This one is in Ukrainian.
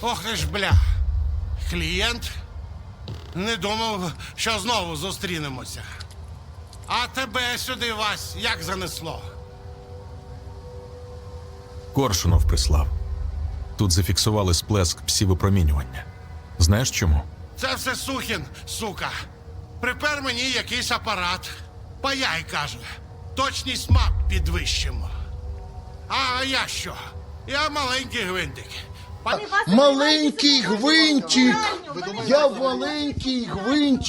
Ох ти ж бля. Клієнт не думав, що знову зустрінемося. А тебе сюди, Вась, як занесло? Коршунов прислав. Тут зафіксували сплеск псівипромінювання. Знаєш чому? Це все Сухін, сука. Припер мені якийсь апарат. Паяй, каже. Точність мап підвищимо. А я що? Я маленький гвинтик. Маленький гвинтик. Я маленький гвинтик.